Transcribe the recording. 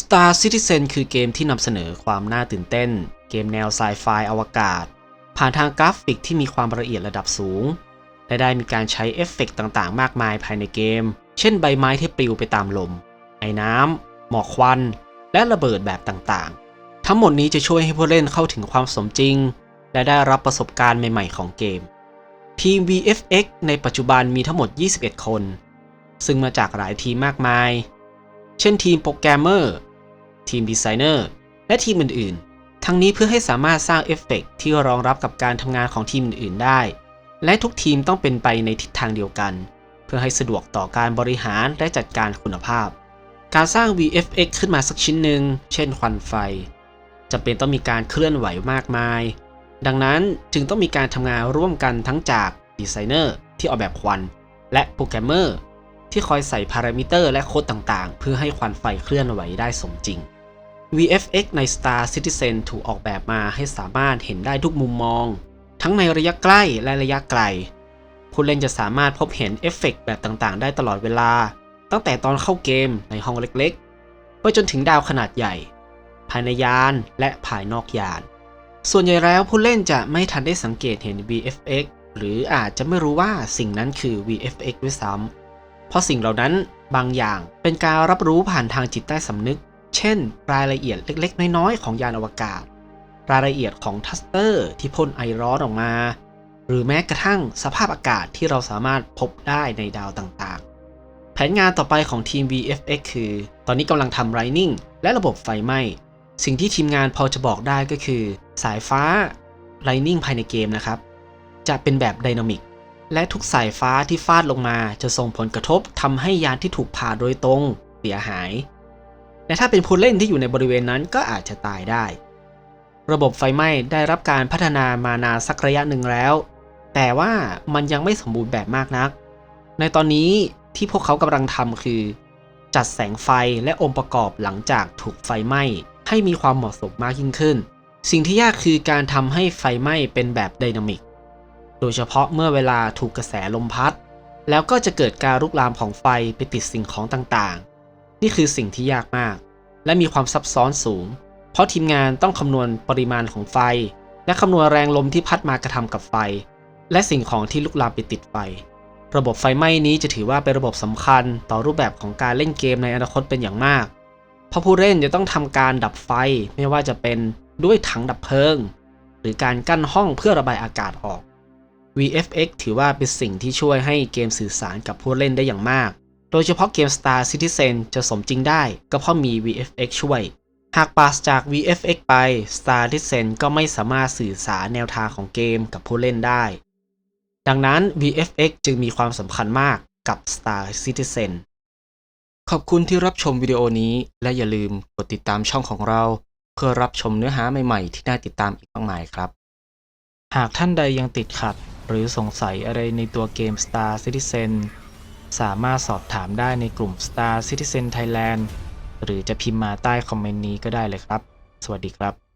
Star Citizen คือเกมที่นำเสนอความน่าตื่นเต้น เกมแนวไซไฟอวกาศ ผ่านทางกราฟิกที่มีความละเอียดระดับสูง และได้มีการใช้เอฟเฟกต์ต่างๆ มากมายภายในเกม เช่นใบไม้ที่ปลิวไปตามลม ไอ้น้ำ หมอกควัน และระเบิดแบบต่างๆ ทั้งหมดนี้จะช่วยให้ผู้เล่นเข้าถึงความสมจริง และได้รับประสบการณ์ใหม่ๆ ของเกม ทีม VFX ในปัจจุบันมีทั้งหมด 21 คน ซึ่งมาจากหลายทีมมากมาย เช่นทีมโปรแกรมเมอร์ ทีมดีไซเนอร์และทีมอื่นๆ ทั้งนี้เพื่อให้สามารถสร้างเอฟเฟกต์ที่รองรับกับการทำงานของทีมอื่นๆ ได้ และทุกทีมต้องเป็นไปในทิศทางเดียวกัน เพื่อให้สะดวกต่อการบริหารและจัดการคุณภาพ การสร้าง VFX ขึ้นมาสักชิ้นหนึ่งเช่นควันไฟจำเป็นต้องมีการเคลื่อนไหวมากมาย ดังนั้นจึงต้องมีการทำงานร่วมกันทั้งจากดีไซเนอร์ที่ออกแบบควัน และโปรแกรมเมอร์ ที่คอยใส่พารามิเตอร์และโค้ดต่างๆ เพื่อให้ควันไฟเคลื่อนไหวได้สมจริง VFX ใน Star Citizen ถูกออกแบบมาให้สามารถเห็นได้ทุกมุมมอง ทั้งในระยะใกล้และระยะไกล ผู้เล่นจะสามารถพบเห็นเอฟเฟกต์แบบต่างๆ ได้ตลอดเวลา ตั้งแต่ตอนเข้าเกมในห้องเล็กๆ ไปจนถึงดาวขนาดใหญ่ ภายในยานและภายนอกยาน ส่วนใหญ่แล้วผู้เล่นจะไม่ทันได้สังเกตเห็น VFX หรืออาจจะไม่รู้ว่าสิ่งนั้นคือ VFX ด้วยซ้ำ เพราะสิ่งเหล่านั้นบางอย่างเป็นการรับรู้ผ่านทางจิตใต้สำนึก เช่น รายละเอียดเล็กๆ น้อยๆ ของยานอวกาศ รายละเอียดของทัสเตอร์ที่พ่นไอร้อนออกมา หรือแม้กระทั่งสภาพอากาศที่เราสามารถพบได้ในดาวต่างๆ แผนงานต่อไปของทีม VFX คือ ตอนนี้กำลังทำ Lightning และระบบไฟไหม้สิ่งที่ทีมงานพอจะบอกได้ก็คือ สายฟ้า Lightning ภายในเกมนะครับ จะเป็นแบบไดนามิก และทุกสายฟ้าที่ฟาดลงมาจะส่งผลกระทบทำให้ยานที่ถูกผ่าโดยตรงเสียหาย และถ้าเป็นผู้เล่นที่อยู่ในบริเวณนั้นก็อาจจะตายได้ ระบบไฟไหม้ได้รับการพัฒนามานานสักระยะหนึ่งแล้ว แต่ว่ามันยังไม่สมบูรณ์แบบมากนัก ในตอนนี้ที่พวกเขากำลังทำคือ จัดแสงไฟและองค์ประกอบหลังจากถูกไฟไหม้ให้มีความเหมาะสมมากยิ่งขึ้น สิ่งที่ยากคือการทำให้ไฟไหม้เป็นแบบไดนามิก โดยเฉพาะเมื่อเวลาถูกกระแสลมพัด แล้วก็จะเกิดการลุกลามของไฟไปติดสิ่งของต่างๆ นี่คือสิ่งที่ยากมาก และมีความซับซ้อนสูง เพราะทีมงานต้องคำนวณปริมาณของไฟ และคำนวณแรงลมที่พัดมากระทำกับไฟ และสิ่งของที่ลุกลามไปติดไฟ ระบบไฟไหม้นี้จะถือว่าเป็นระบบสำคัญต่อรูปแบบของการเล่นเกมในอนาคตเป็นอย่างมากเพราะผู้เล่นจะต้องทำการดับไฟไม่ว่าจะเป็นด้วยถังดับเพลิง หรือการกั้นห้องเพื่อระบายอากาศออก VFX ถือว่าเป็นสิ่งที่ช่วยให้เกมสื่อสารกับผู้เล่นได้อย่างมาก โดยเฉพาะเกม Star Citizen จะสมจริงได้ก็เพราะมี VFX ช่วย หากปราศจาก VFX ไป Star Citizen ก็ไม่สามารถสื่อสารแนวทางของเกมกับผู้เล่นได้ ดังนั้น VFX จึงมีความสำคัญมากกับ Star Citizen ขอบคุณที่รับชมวิดีโอนี้ และอย่าลืมกดติดตามช่องของเรา เพื่อรับชมเนื้อหาใหม่ๆ ที่น่าติดตามอีกมากมายครับ หากท่านใดยังติดขัด หรือสงสัยอะไรในตัวเกม Star Citizen สามารถสอบถามได้ในกลุ่ม Star Citizen Thailand หรือจะพิมพ์มาใต้คอมเมนต์นี้ก็ได้เลยครับ สวัสดีครับ